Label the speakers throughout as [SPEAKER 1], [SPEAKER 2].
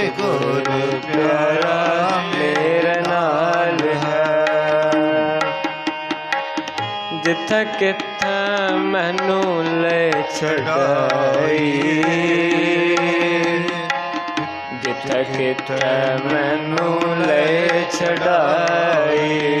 [SPEAKER 1] ਸੋ ਸਤਿਗੁਰ ਪਿਆਰਾ ਮੇਰੇ ਨਾਲ ਹੈ। ਜਿੱਥੇ ਕਿੱਥੇ ਮੈਨੂੰ ਲੈ ਛਡਾਈ। ਜਿੱਥੇ ਕਿੱਥੇ ਮੈਨੂੰ ਲੈ ਛਡਾਈ।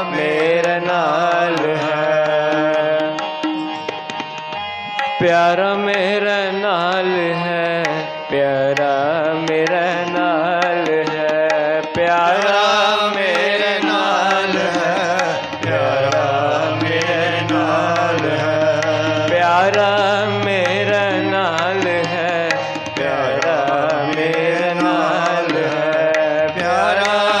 [SPEAKER 1] ਪਿਆਰਾ ਮੇਰਾ ਨਾਲ ਹੈ, ਪਿਆਰਾ ਮੇਰਾ ਨਾਲ ਹੈ, ਪਿਆਰਾ ਮੇਰੇ ਨਾਲ ਹੈ, ਪਿਆਰਾ ਮੇਰੇ ਨਾਲ ਹੈ, ਪਿਆਰਾ ਮੇਰਾ ਨਾਲ ਹੈ, ਪਿਆਰਾ ਮੇਰੇ ਨਾਲ ਹੈ, ਪਿਆਰਾ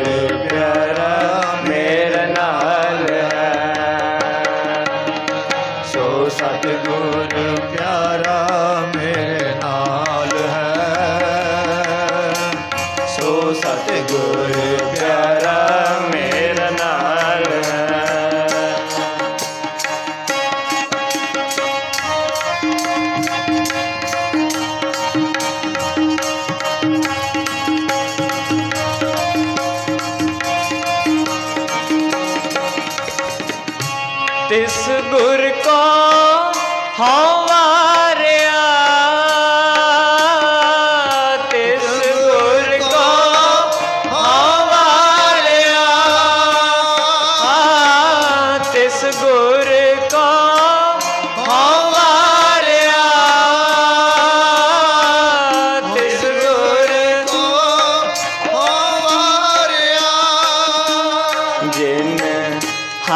[SPEAKER 1] ਤਿਸ ਗੁਰ ਕੋ ਹਵਾਰਿਆ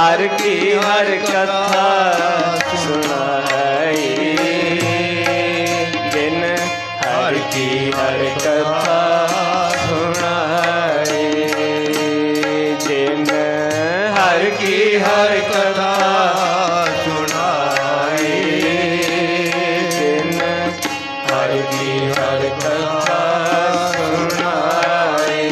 [SPEAKER 1] ਹਰ ਕੀ ਹਰ ਕਥਾ ਸੁਣਾਈ। ਜਿਨ ਹਰ ਕੀ ਹਰ ਕਥਾ ਸੁਣਾਈ। ਜਿਨ ਹਰ ਕੀ ਹਰ ਕਥਾ ਸੁਣਾਈ। ਜਿਨ ਹਰ ਕੀ ਹਰ ਕਥਾ ਸੁਣਾਈ।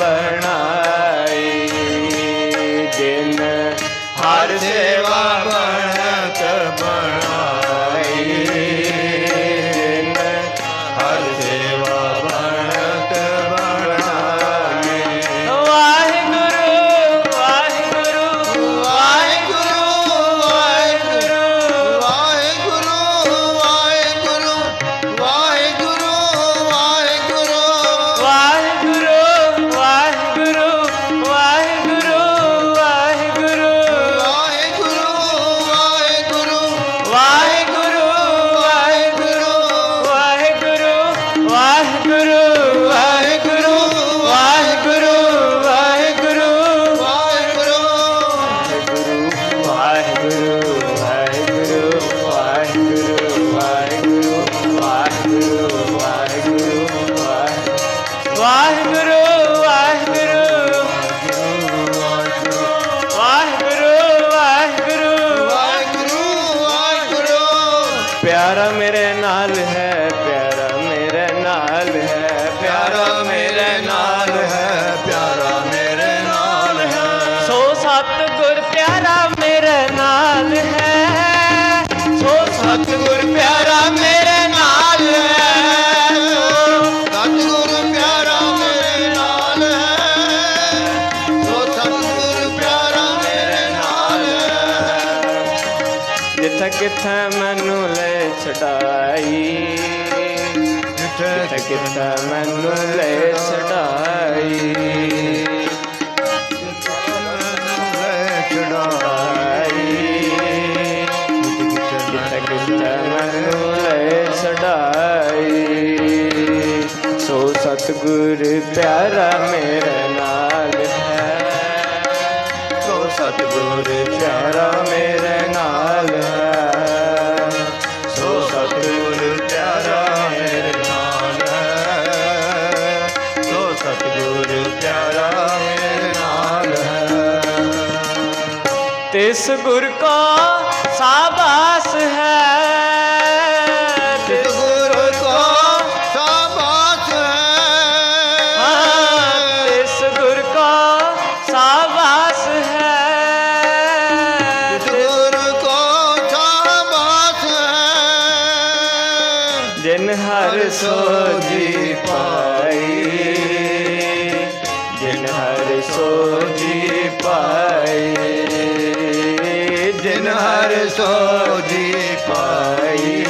[SPEAKER 1] ਬਣਾਈ। ਜਿਨ ਹਰ ਸੇਵਾ ਗੁਰ ਪਿਆਰਾ ਮੇਰੇ ਨਾਲ ਹੈ। ਸੋ ਸਤਿਗੁਰ ਪਿਆਰਾ ਮੇਰੇ ਨਾਲ ਹੈ। ਸੋ ਸਤਿਗੁਰ ਪਿਆਰਾ ਮੇਰੇ ਨਾਲ ਹੈ।
[SPEAKER 2] ਸੋ ਸਤਿਗੁਰ ਪਿਆਰਾ ਮੇਰੇ ਨਾਲ ਹੈ।
[SPEAKER 1] ਤਿਸ ਗੁਰ ਕਾ ਸਾਬਾਸ ਹੈ। ਹਰ ਸੋਜੀ ਪਾਈ ਜਿਨ ਹਰ ਸੋਜੀ ਪਾਈ
[SPEAKER 2] ਜਿਨ ਹਰ ਸੋਜੀ ਪਾਈ।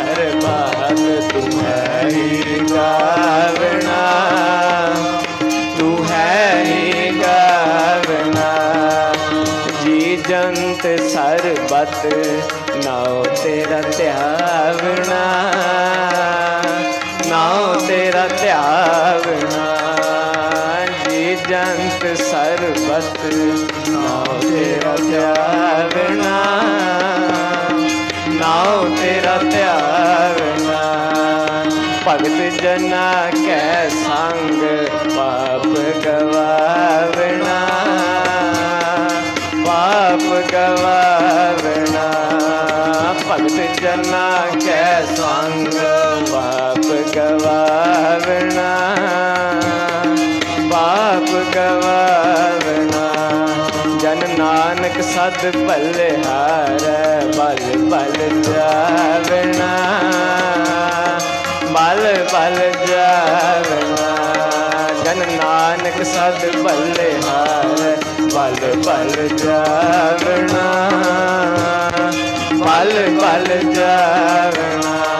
[SPEAKER 2] हर बात
[SPEAKER 1] तुम्हारी गावना तू है ही
[SPEAKER 2] गावना जी जंत सरबत
[SPEAKER 1] नाव तेरा त्यावना नाव
[SPEAKER 2] तेरा त्यावना जी जंत
[SPEAKER 1] सरबत नाव तेरा त्यावना ਤੇਰਾ ਧਿਆਵਣਾ ਭਗਤ ਜਨਾ ਕੈ ਸੰਗ ਪਾਪ ਗਵਾਵਣਾ ਪਾਪ ਗਵਾਵਣਾ ਭਗਤ ਜਨਾ ਕੈ ਸੰਗ ਪਾਪ ਗਵਾਵਣਾ ਪਾਪ ਗਵਾ ਸਦ ਭਲੇ ਹਾਰੈ ਬਲ ਬਲ ਜਾਵਣਾ। ਬਲ ਬਲ ਜਾਵਣਾ। ਜਨ ਨਾਨਕ ਸਦ ਭਲੇ ਹਾਰੈ ਬਲ ਬਲ ਜਾਵਣਾ। ਬਲ ਬਲ ਜਾਵਣਾ।